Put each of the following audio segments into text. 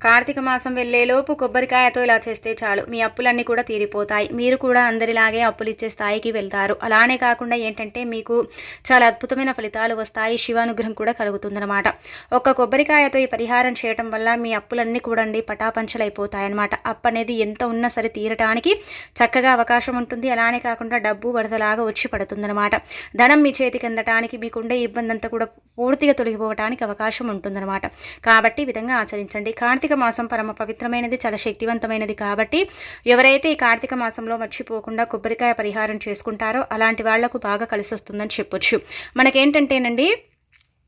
కార్తీక మాసం వెళ్ళేలోపు కొబ్బరికాయతో ఇలా చేస్తే చాలు. మీ అప్పులన్నీ కూడా తీరిపోతాయి. మీరు కూడా అందరిలాగే అప్పులు ఇచ్చే స్థాయికి వెళ్తారు. అలానే కాకుండా ఏంటంటే మీకు చాలా అద్భుతమైన ఫలితాలు వస్తాయి. శివానుగ్రహం కూడా కలుగుతుందన్నమాట. ఒక్క కొబ్బరికాయతో ఈ పరిహారం చేయటం వల్ల మీ అప్పులన్నీ కూడా అండి పటాపంచలైపోతాయన్నమాట. అప్పు అనేది ఎంత ఉన్నా సరే తీరటానికి చక్కగా అవకాశం ఉంటుంది. అలానే కాకుండా డబ్బు వరదలాగా వచ్చి పడుతుందన్నమాట. ధనం మీ చేతికి అందటానికి మీకుండే ఇబ్బంది అంతా కూడా పూర్తిగా తొలగిపోవటానికి అవకాశం ఉంటుందన్నమాట. కాబట్టి విధంగా ఆచరించండి. కార్తీక మాసం పరమ పవిత్రమైనది చాలా శక్తివంతమైనది కాబట్టి ఎవరైతే ఈ కార్తీక మాసంలో మర్చిపోకుండా కొబ్బరికాయ పరిహారం చేసుకుంటారో అలాంటి వాళ్ళకు బాగా కలిసి వస్తుందని చెప్పొచ్చు. మనకేంటంటేనండి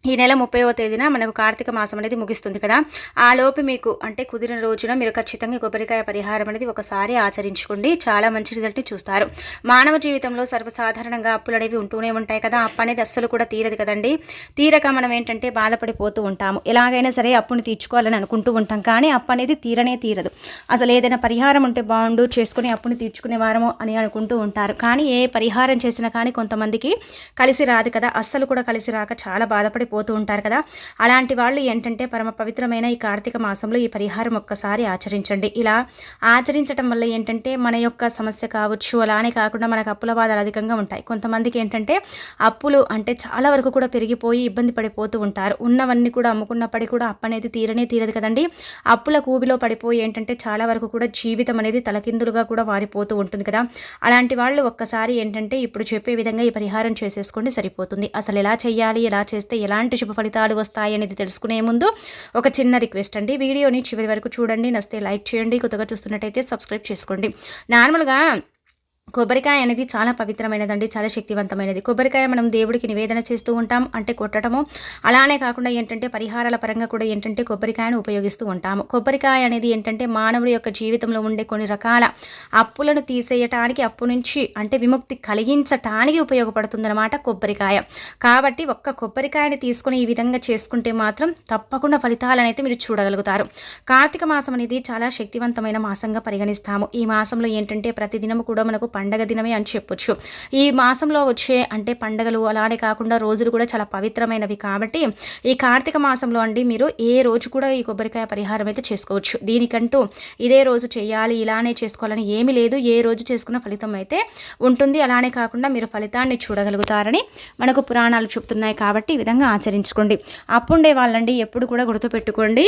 ఈ నెల ముప్పైవ తేదీన మనకు కార్తీక మాసం అనేది ముగిస్తుంది కదా. ఆ లోపు మీకు అంటే కుదిరిన రోజున మీరు ఖచ్చితంగా కొబ్బరికాయ పరిహారం అనేది ఒకసారి ఆచరించుకోండి. చాలా మంచి రిజల్ట్ని చూస్తారు. మానవ జీవితంలో సర్వసాధారణంగా అప్పులు అనేవి ఉంటూనే ఉంటాయి కదా. అప్పు అనేది అస్సలు కూడా తీరదు కదండి. తీరక మనం ఏంటంటే బాధపడిపోతూ ఉంటాము. ఎలాగైనా సరే అప్పుని తీర్చుకోవాలని అనుకుంటూ ఉంటాం కానీ అప్పు అనేది తీరనే తీరదు. అసలు ఏదైనా పరిహారం ఉంటే బాగుండు చేసుకుని అప్పుని తీర్చుకునే వారము అని అనుకుంటూ ఉంటారు. కానీ ఏ పరిహారం చేసినా కానీ కొంతమందికి కలిసి రాదు కదా. అస్సలు కూడా కలిసి రాక చాలా బాధపడి పోతూ ఉంటారు కదా. అలాంటి వాళ్ళు ఏంటంటే పరమ పవిత్రమైన ఈ కార్తీక మాసంలో ఈ పరిహారం ఒక్కసారి ఆచరించండి. ఇలా ఆచరించడం వల్ల ఏంటంటే మన యొక్క సమస్య కావచ్చు అలానే కాకుండా మనకు అప్పుల బాధలు అధికంగా ఉంటాయి. కొంతమందికి ఏంటంటే అప్పులు అంటే చాలా వరకు కూడా పెరిగిపోయి ఇబ్బంది పడిపోతూ ఉంటారు. ఉన్నవన్నీ కూడా అమ్ముకున్నప్పటికీ కూడా అప్పు అనేది తీరనే తీరదు కదండి. అప్పుల కూబిలో పడిపోయి ఏంటంటే చాలా వరకు కూడా జీవితం అనేది తలకిందులుగా కూడా వారిపోతూ ఉంటుంది కదా. అలాంటి వాళ్ళు ఒక్కసారి ఏంటంటే ఇప్పుడు చెప్పే విధంగా ఈ పరిహారం చేసేసుకోండి సరిపోతుంది. అసలు ఎలా చేయాలి ఎలా చేస్తే ఎలా ఎలాంటి శుభ ఫలితాలు వస్తాయి అనేది తెలుసుకునే ముందు ఒక చిన్న రిక్వెస్ట్ అండి. వీడియోని చివరి వరకు చూడండి. నస్తే లైక్ చేయండి. కొత్తగా చూస్తున్నట్టయితే సబ్స్క్రైబ్ చేసుకోండి. నార్మల్గా కొబ్బరికాయ అనేది చాలా పవిత్రమైనదండి చాలా శక్తివంతమైనది. కొబ్బరికాయ మనం దేవుడికి నివేదన చేస్తూ ఉంటాం అంటే కొట్టడము. అలానే కాకుండా ఏంటంటే పరిహారాల పరంగా కూడా ఏంటంటే కొబ్బరికాయను ఉపయోగిస్తూ ఉంటాము. కొబ్బరికాయ అనేది ఏంటంటే మానవుడి యొక్క జీవితంలో ఉండే కొన్ని రకాల అప్పులను తీసేయటానికి అప్పు నుంచి అంటే విముక్తి కలిగించటానికి ఉపయోగపడుతుందన్నమాట కొబ్బరికాయ. కాబట్టి ఒక్క కొబ్బరికాయని తీసుకుని ఈ విధంగా చేసుకుంటే మాత్రం తప్పకుండా ఫలితాలను అయితే మీరు చూడగలుగుతారు. కార్తీక మాసం అనేది చాలా శక్తివంతమైన మాసంగా పరిగణిస్తాము. ఈ మాసంలో ఏంటంటే ప్రతిదినం కూడా మనకు పండగ దినమే అని చెప్పొచ్చు. ఈ మాసంలో వచ్చే అంటే పండగలు అలానే కాకుండా రోజులు కూడా చాలా పవిత్రమైనవి కాబట్టి ఈ కార్తీక మాసంలో అండి మీరు ఏ రోజు కూడా ఈ కొబ్బరికాయ పరిహారం అయితే చేసుకోవచ్చు. దీనికంటూ ఇదే రోజు చేయాలి ఇలానే చేసుకోవాలని ఏమీ లేదు. ఏ రోజు చేసుకున్న ఫలితం అయితే ఉంటుంది. అలానే కాకుండా మీరు ఫలితాన్ని చూడగలుగుతారని మనకు పురాణాలు చెప్తున్నాయి కాబట్టి ఈ విధంగా ఆచరించుకోండి. అప్పుండే వాళ్ళండి ఎప్పుడు కూడా గుర్తుపెట్టుకోండి.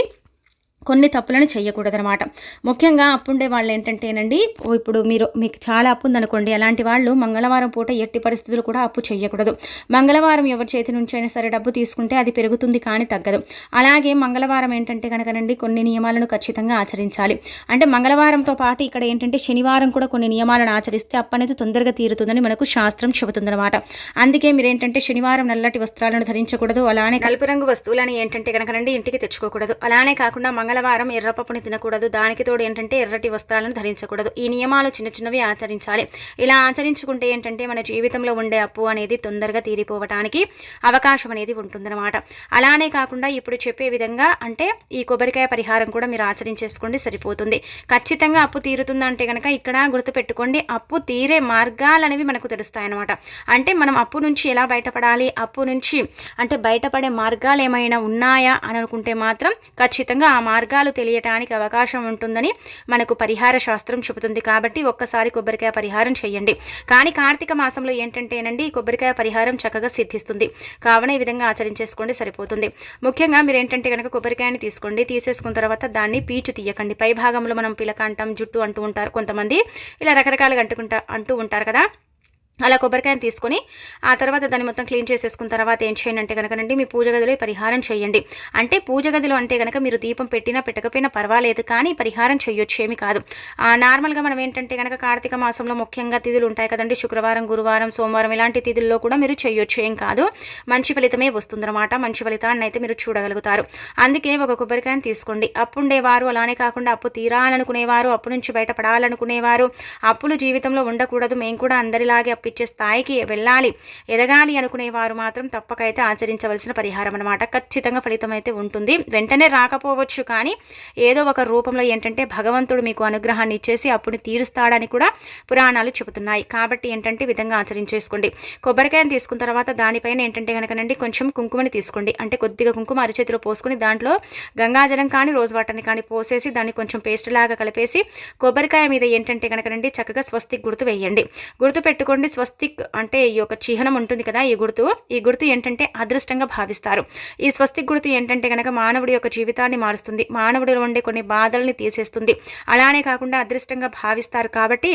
కొన్ని తప్పులను చేయకూడదనమాట ముఖ్యంగా అప్పుండే వాళ్ళు ఏంటంటేనండి ఇప్పుడు మీరు మీకు చాలా అప్పు ఉందనుకోండి అలాంటి వాళ్ళు మంగళవారం పూట ఎట్టి పరిస్థితులు కూడా అప్పు చేయకూడదు మంగళవారం ఎవరి చేతి నుంచి అయినా సరే డబ్బు తీసుకుంటే అది పెరుగుతుంది కానీ తగ్గదు. అలాగే మంగళవారం ఏంటంటే కనుకనండి కొన్ని నియమాలను ఖచ్చితంగా ఆచరించాలి. అంటే మంగళవారంతో పాటు ఇక్కడ ఏంటంటే శనివారం కూడా కొన్ని నియమాలను ఆచరిస్తే అప్పు అనేది తొందరగా తీరుతుందని మనకు శాస్త్రం చెబుతుందనమాట అందుకే మీరు ఏంటంటే శనివారం నల్లటి వస్త్రాలను ధరించకూడదు అలానే కలుపు రంగు వస్తువులని ఏంటంటే కనుకనండి ఇంటికి తెచ్చుకోకూడదు. అలానే కాకుండా మంగళవారం ఎర్రపప్పుని తినకూడదు. దానికి తోడు ఏంటంటే ఎర్రటి వస్త్రాలను ధరించకూడదు. ఈ నియమాలు చిన్న చిన్నవి ఆచరించాలి. ఇలా ఆచరించుకుంటే ఏంటంటే మన జీవితంలో ఉండే అప్పు అనేది తొందరగా తీరిపోవటానికి అవకాశం అనేది ఉంటుందన్నమాట. అలానే కాకుండా ఇప్పుడు చెప్పే విధంగా అంటే ఈ కొబ్బరికాయ పరిహారం కూడా మీరు ఆచరించేసుకోండి సరిపోతుంది. ఖచ్చితంగా అప్పు తీరుతుందంటే కనుక ఇక్కడ గుర్తుపెట్టుకోండి అప్పు తీరే మార్గాలు అనేవి మనకు తెలుస్తాయన్నమాట. అంటే మనం అప్పు నుంచి ఎలా బయటపడాలి అప్పు నుంచి అంటే బయటపడే మార్గాలు ఏమైనా ఉన్నాయా అని అనుకుంటే మాత్రం ఖచ్చితంగా ఆ మార్గాలు తెలియటానికి అవకాశం ఉంటుందని మనకు పరిహార శాస్త్రం చెబుతుంది. కాబట్టి ఒక్కసారి కొబ్బరికాయ పరిహారం చేయండి. కానీ కార్తీక మాసంలో ఏంటంటేనండి కొబ్బరికాయ పరిహారం చక్కగా సిద్ధిస్తుంది. కావున ఈ విధంగా ఆచరించేసుకోండి సరిపోతుంది. ముఖ్యంగా మీరు ఏంటంటే కనుక కొబ్బరికాయని తీసుకోండి తీసేసుకున్న తర్వాత దాన్ని పీచు తీయకండి. పై భాగంలో మనం పిలక అంటాం జుట్టు అంటూ ఉంటారు కొంతమంది. ఇలా రకరకాలుగా అంటుకుంటా అంటూ ఉంటారు కదా. అలా కొబ్బరికాయని తీసుకొని ఆ తర్వాత దాన్ని మొత్తం క్లీన్ చేసేసుకున్న తర్వాత ఏం చేయండి అంటే కనుకనండి మీ పూజ గదిలో పరిహారం చేయండి. అంటే పూజ గదిలో అంటే కనుక మీరు దీపం పెట్టినా పెట్టకపోయినా పర్వాలేదు కానీ పరిహారం చేయొచ్చు ఏమి కాదు. నార్మల్గా మనం ఏంటంటే కనుక కార్తీక మాసంలో ముఖ్యంగా తిథులు ఉంటాయి కదండి శుక్రవారం గురువారం సోమవారం ఇలాంటి తిథుల్లో కూడా మీరు చేయొచ్చు ఏం కాదు. మంచి ఫలితమే వస్తుందన్నమాట మంచి ఫలితాన్ని అయితే మీరు చూడగలుగుతారు. అందుకే ఒక కొబ్బరికాయని తీసుకోండి. అప్పు ఉండేవారు అలానే కాకుండా అప్పు తీరాలనుకునేవారు అప్పు నుంచి బయటపడాలనుకునేవారు. అప్పులు జీవితంలో ఉండకూడదు మేము కూడా అందరిలాగే అప్పు స్థాయికి వెళ్ళాలి. ఎదగాలి అనుకునేవారు మాత్రం తప్పకైతే ఆచరించవలసిన పరిహారం అనమాట ఖచ్చితంగా ఫలితం అయితే ఉంటుంది. వెంటనే రాకపోవచ్చు కానీ ఏదో ఒక రూపంలో ఏంటంటే భగవంతుడు మీకు అనుగ్రహాన్ని ఇచ్చేసి అప్పుడు తీరుస్తాడని కూడా పురాణాలు చెబుతున్నాయి. కాబట్టి ఏంటంటే విధంగా ఆచరించేసుకోండి. కొబ్బరికాయను తీసుకున్న తర్వాత దానిపైన ఏంటంటే కనుకనండి కొంచెం కుంకుమని తీసుకోండి. అంటే కొద్దిగా కుంకుమ అరిచేతిలో పోసుకుని దాంట్లో గంగాజలం కానీ రోజు వాటర్ని కానీ పోసేసి దాన్ని కొంచెం పేస్ట్ లాగా కలిపేసి కొబ్బరికాయ మీద ఏంటంటే కనుకనండి చక్కగా స్వస్తి గుర్తు వేయండి. గుర్తు పెట్టుకోండి. స్వస్తిక్ అంటే ఈ యొక్క చిహ్నం ఉంటుంది కదా ఈ గుర్తు. ఈ గుర్తు ఏంటంటే అదృష్టంగా భావిస్తారు. ఈ స్వస్తిక్ గుర్తు ఏంటంటే కనుక మానవుడి యొక్క జీవితాన్ని మారుస్తుంది. మానవుడిలో ఉండే కొన్ని బాధల్ని తీసేస్తుంది. అలానే కాకుండా అదృష్టంగా భావిస్తారు కాబట్టి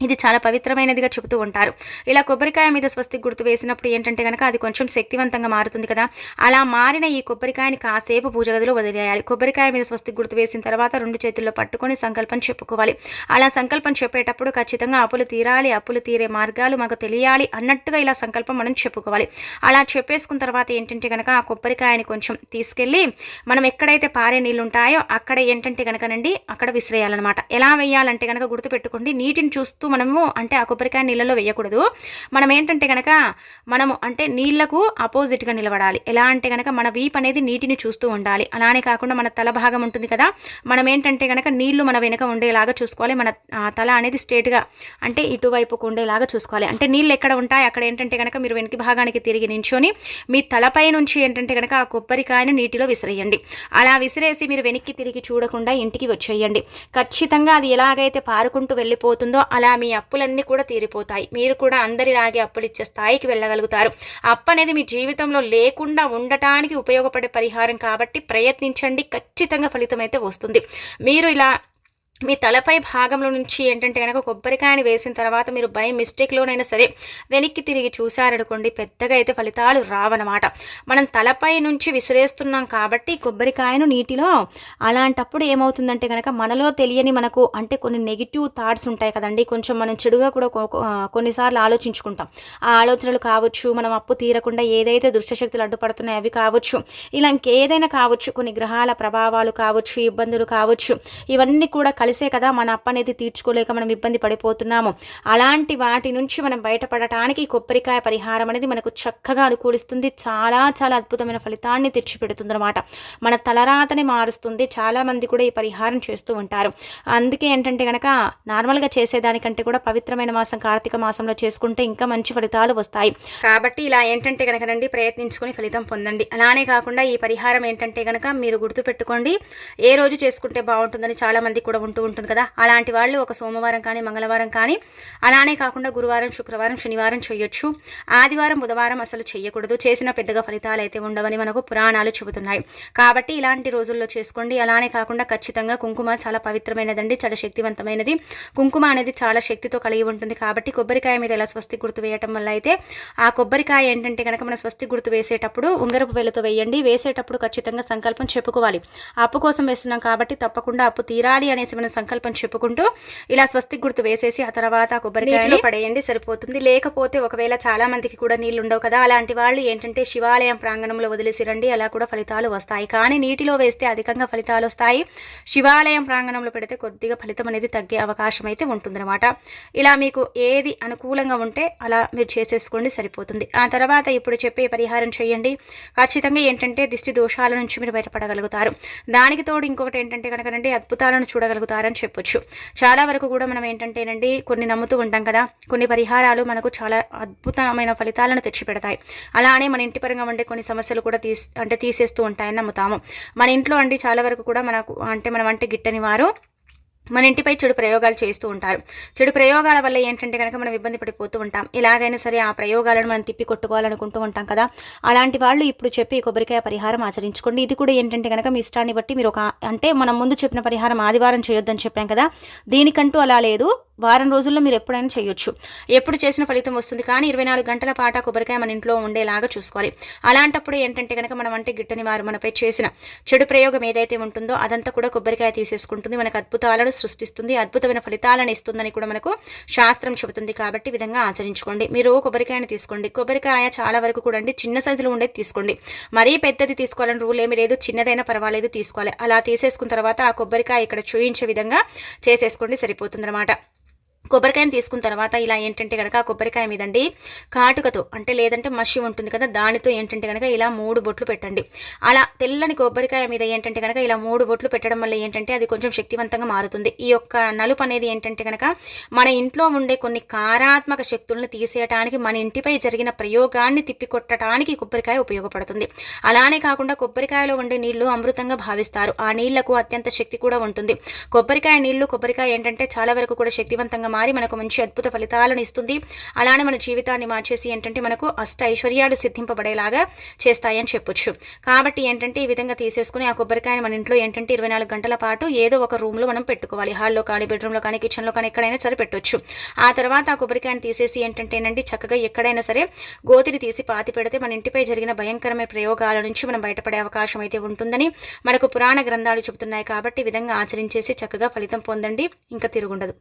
ఇది చాలా పవిత్రమైనదిగా చెబుతూ ఉంటారు. ఇలా కొబ్బరికాయ మీద స్వస్తి గుర్తు వేసినప్పుడు ఏంటంటే కనుక అది కొంచెం శక్తివంతంగా మారుతుంది కదా. అలా మారిన ఈ కొబ్బరికాయని కాసేపు పూజ గదిలో వదిలేయాలి. కొబ్బరికాయ మీద స్వస్తి గుర్తు వేసిన తర్వాత రెండు చేతుల్లో పట్టుకొని సంకల్పం చెప్పుకోవాలి. అలా సంకల్పం చెప్పేటప్పుడు ఖచ్చితంగా అప్పులు తీరాలి అప్పులు తీరే మార్గాలు మాకు తెలియాలి అన్నట్టుగా ఇలా సంకల్పం మనం చెప్పుకోవాలి. అలా చెప్పేసుకున్న తర్వాత ఏంటంటే కనుక ఆ కొబ్బరికాయని కొంచెం తీసుకెళ్ళి మనం ఎక్కడైతే పారే నీళ్ళు ఉంటాయో అక్కడ ఏంటంటే కనుకనండి అక్కడ విసిరేయాలన్నమాట. ఎలా వేయాలంటే కనుక గుర్తుపెట్టుకోండి నీటిని చూస్తూ మనము అంటే ఆ కొబ్బరికాయ నీళ్ళలో వేయకూడదు. మనం ఏంటంటే కనుక మనము అంటే నీళ్ళకు అపోజిట్గా నిలబడాలి. ఎలా అంటే కనుక మన వీప్ అనేది నీటిని చూస్తూ ఉండాలి. అలానే కాకుండా మన తల భాగం ఉంటుంది కదా మనం ఏంటంటే కనుక నీళ్ళు మన వెనుక ఉండేలాగా చూసుకోవాలి. మన తల అనేది స్ట్రేట్గా అంటే ఇటువైపుకు ఉండేలాగా చూసుకోవాలి. అంటే నీళ్ళు ఎక్కడ ఉంటాయి? అక్కడ ఏంటంటే కనుక మీరు వెనక భాగానికి తిరిగి నించొని మీ తలపై నుంచి ఏంటంటే కనుక ఆ కొబ్బరికాయను నీటిలో విసిరేయండి. అలా విసిరేసి మీరు వెనక్కి తిరిగి చూడకుండా ఇంటికి వచ్చేయండి. ఖచ్చితంగా అది ఎలాగైతే పారుకుంటూ వెళ్ళిపోతుందో అలా మీ అప్పులన్నీ కూడా తీరిపోతాయి. మీరు కూడా అందరిలాగే అప్పులు ఇచ్చే స్థాయికి వెళ్ళగలుగుతారు. అప్పు అనేది మీ జీవితంలో లేకుండా ఉండటానికి ఉపయోగపడే పరిహారం కాబట్టి ప్రయత్నించండి. ఖచ్చితంగా ఫలితం అయితే వస్తుంది. మీరు ఇలా మీ తలపై భాగంలో నుంచి ఏంటంటే కనుక కొబ్బరికాయని వేసిన తర్వాత మీరు బై మిస్టేక్లోనైనా సరే వెనక్కి తిరిగి చూశారనుకోండి పెద్దగా అయితే ఫలితాలు రావన్నమాట. మనం తలపై నుంచి విసిరేస్తున్నాం కాబట్టి కొబ్బరికాయను నీటిలో అలాంటప్పుడు ఏమవుతుందంటే కనుక మనలో తెలియని మనకు అంటే కొన్ని నెగిటివ్ థాట్స్ ఉంటాయి కదండి. కొంచెం మనం చెడుగా కూడా కొన్నిసార్లు ఆలోచించుకుంటాం. ఆ ఆలోచనలు కావచ్చు మనం అప్పు తీరకుండా ఏదైతే దుష్టశక్తులు అడ్డుపడుతున్నాయో అవి కావచ్చు ఇలా ఇంకేదైనా కావచ్చు కొన్ని గ్రహాల ప్రభావాలు కావచ్చు ఇబ్బందులు కావచ్చు ఇవన్నీ కూడా కలిసే కదా మన అప్ప అనేది తీర్చుకోలేక మనం ఇబ్బంది పడిపోతున్నాము. అలాంటి వాటి నుంచి మనం బయటపడటానికి కొబ్బరికాయ పరిహారం అనేది మనకు చక్కగా అనుకూలిస్తుంది. చాలా చాలా అద్భుతమైన ఫలితాన్ని తెచ్చిపెడుతుంది అనమాట మన తలరాతని మారుస్తుంది. చాలామంది కూడా ఈ పరిహారం చేస్తూ ఉంటారు. అందుకే ఏంటంటే కనుక నార్మల్గా చేసేదానికంటే కూడా పవిత్రమైన మాసం కార్తీక మాసంలో చేసుకుంటే ఇంకా మంచి ఫలితాలు వస్తాయి. కాబట్టి ఇలా ఏంటంటే కనుక ప్రయత్నించుకుని ప్రయత్నించుకొని ఫలితం పొందండి. అలానే కాకుండా ఈ పరిహారం ఏంటంటే కనుక మీరు గుర్తుపెట్టుకోండి. ఏ రోజు చేసుకుంటే బాగుంటుందని చాలామంది కూడా ఉంటుంది ఉంటూ ఉంటుంది కదా. అలాంటి వాళ్ళు ఒక సోమవారం కానీ మంగళవారం కానీ అలానే కాకుండా గురువారం శుక్రవారం శనివారం చేయొచ్చు. ఆదివారం బుధవారం అసలు చేయకూడదు. చేసిన పెద్దగా ఫలితాలు అయితే ఉండవని మనకు పురాణాలు చెబుతున్నాయి. కాబట్టి ఇలాంటి రోజుల్లో చేసుకోండి. అలానే కాకుండా ఖచ్చితంగా కుంకుమ చాలా పవిత్రమైనదండి చాలా శక్తివంతమైనది. కుంకుమ అనేది చాలా శక్తితో కలిగి ఉంటుంది కాబట్టి కొబ్బరికాయ మీద ఎలా స్వస్తి గుర్తు వేయటం వల్ల అయితే ఆ కొబ్బరికాయ ఏంటంటే కనుక మన స్వస్తి గుర్తు వేసేటప్పుడు ఉంగరపు వేలతో వేయండి. వేసేటప్పుడు ఖచ్చితంగా సంకల్పం చెప్పుకోవాలి. అప్పు కోసం వేస్తున్నాం కాబట్టి తప్పకుండా అప్పు తీరాలి అనేసి మనం సంకల్పం చెప్పుకుంటూ ఇలా స్వస్తి గుర్తు వేసేసి ఆ తర్వాత కొబ్బరికాయలు పడేయండి సరిపోతుంది. లేకపోతే ఒకవేళ చాలా మందికి కూడా నీళ్ళు ఉండవు కదా. అలాంటి వాళ్ళు ఏంటంటే శివాలయం ప్రాంగణంలో వదిలేసి రండి అలా కూడా ఫలితాలు వస్తాయి. కానీ నీటిలో వేస్తే అధికంగా ఫలితాలు వస్తాయి. శివాలయం ప్రాంగణంలో పెడితే కొద్దిగా ఫలితం అనేది తగ్గే అవకాశం అయితే ఉంటుందన్నమాట. ఇలా మీకు ఏది అనుకూలంగా ఉంటే అలా మీరు చేసేసుకోండి సరిపోతుంది. ఆ తర్వాత ఇప్పుడు చెప్పే పరిహారం చేయండి. ఖచ్చితంగా ఏంటంటే దిష్టి దోషాల నుంచి మీరు బయటపడగలుగుతారు. దానికి తోడు ఇంకొకటి ఏంటంటే కనుక అద్భుతాలను చూడగలుగుతారు. పరిహారం చెప్పొచ్చు. చాలా వరకు కూడా మనం ఏంటంటేనండి కొన్ని నమ్ముతూ ఉంటాం కదా కొన్ని పరిహారాలు మనకు చాలా అద్భుతమైన ఫలితాలను తెచ్చిపెడతాయి అలానే మన ఇంటి పరంగా ఉండే కొన్ని సమస్యలు కూడా తీసి అంటే తీసేస్తూ ఉంటాయని నమ్ముతాము. మన ఇంట్లో అండి చాలా వరకు కూడా మనకు అంటే మనం అంటే గిట్టని వారు మన ఇంటిపై చెడు ప్రయోగాలు చేస్తూ ఉంటారు. చెడు ప్రయోగాల వల్ల ఏంటంటే కనుక మనం ఇబ్బంది పడిపోతూ ఉంటాం. ఎలాగైనా సరే ఆ ప్రయోగాలను మనం తిప్పి కొట్టుకోవాలనుకుంటూ ఉంటాం కదా. అలాంటి వాళ్ళు ఇప్పుడు చెప్పి కొబ్బరికాయ పరిహారం ఆచరించుకోండి. ఇది కూడా ఏంటంటే కనుక మీ ఇష్టాన్ని బట్టి మీరు ఒక అంటే మనం ముందు చెప్పిన పరిహారం ఆదివారం చేయొద్దని చెప్పాం కదా. దీనికంటూ అలా లేదు. వారం రోజుల్లో మీరు ఎప్పుడైనా చేయొచ్చు. ఎప్పుడు చేసిన ఫలితం వస్తుంది. కానీ ఇరవై నాలుగు గంటల పాట కొబ్బరికాయ మన ఇంట్లో ఉండేలాగా చూసుకోవాలి. అలాంటప్పుడు ఏంటంటే కనుక మనం అంటే గిట్టని వారు మనపై చేసిన చెడు ప్రయోగం ఏదైతే ఉంటుందో అదంతా కూడా కొబ్బరికాయ తీసేసుకుంటుంది. మనకు అద్భుతాలను సృష్టిస్తుంది. అద్భుతమైన ఫలితాలను ఇస్తుందని కూడా మనకు శాస్త్రం చెబుతుంది. కాబట్టి విధంగా ఆచరించుకోండి. మీరు కొబ్బరికాయని తీసుకోండి. కొబ్బరికాయ చాలా వరకు కూడా అండి చిన్న సైజులో ఉండేది తీసుకోండి. మరీ పెద్దది తీసుకోవాలని రూల్ ఏమి లేదు. చిన్నదైనా పర్వాలేదు తీసుకోవాలి. అలా తీసేసుకున్న తర్వాత ఆ కొబ్బరికాయ ఇక్కడ చూయించే విధంగా చేసేసుకోండి. సరిపోతుంది కొబ్బరికాయని తీసుకున్న తర్వాత ఇలా ఏంటంటే కనుక ఆ కొబ్బరికాయ మీదండి కాటుకతో అంటే లేదంటే మషి ఉంటుంది కదా దానితో ఏంటంటే కనుక ఇలా మూడు బొట్లు పెట్టండి. అలా తెల్లని కొబ్బరికాయ మీద ఏంటంటే కనుక ఇలా మూడు బొట్లు పెట్టడం వల్ల ఏంటంటే అది కొంచెం శక్తివంతంగా మారుతుంది. ఈ యొక్క నలుపు అనేది ఏంటంటే కనుక మన ఇంట్లో ఉండే కొన్ని కారాత్మక శక్తులను తీసేయటానికి మన ఇంటిపై జరిగిన ప్రయోగాన్ని తిప్పికొట్టడానికి కొబ్బరికాయ ఉపయోగపడుతుంది. అలానే కాకుండా కొబ్బరికాయలో ఉండే నీళ్ళు అమృతంగా భావిస్తారు. ఆ నీళ్ళకు అత్యంత శక్తి కూడా ఉంటుంది. కొబ్బరికాయ నీళ్ళు కొబ్బరికాయ ఏంటంటే చాలా వరకు కూడా శక్తివంతంగా మారి మనకు మంచి అద్భుత ఫలితాలను ఇస్తుంది. అలానే మన జీవితాన్ని మార్చేసి ఏంటంటే మనకు అష్ట ఐశ్వర్యాలు సిద్ధింపబడేలాగా చేస్తాయని చెప్పొచ్చు. కాబట్టి ఏంటంటే ఈ విధంగా తీసేసుకుని ఆ కొబ్బరికాయని మన ఇంట్లో ఏంటంటే ఇరవై నాలుగు గంటల పాటు ఏదో ఒక రూమ్లో మనం పెట్టుకోవాలి. హాల్లో కానీ బెడ్రూమ్లో కానీ కిచెన్లో కానీ ఎక్కడైనా సరే పెట్టొచ్చు. ఆ తర్వాత ఆ కొబ్బరికాయని తీసేసి ఏంటంటేనండి చక్కగా ఎక్కడైనా సరే గోతిని తీసి పాతి పెడితే మన ఇంటిపై జరిగిన భయంకరమైన ప్రయోగాల నుంచి మనం బయటపడే అవకాశం అయితే ఉంటుందని మనకు పురాణ గ్రంథాలు చెబుతున్నాయి కాబట్టి ఈ విధంగా ఆచరించేసి చక్కగా ఫలితం పొందండి. ఇంకా తిరుగుండదు.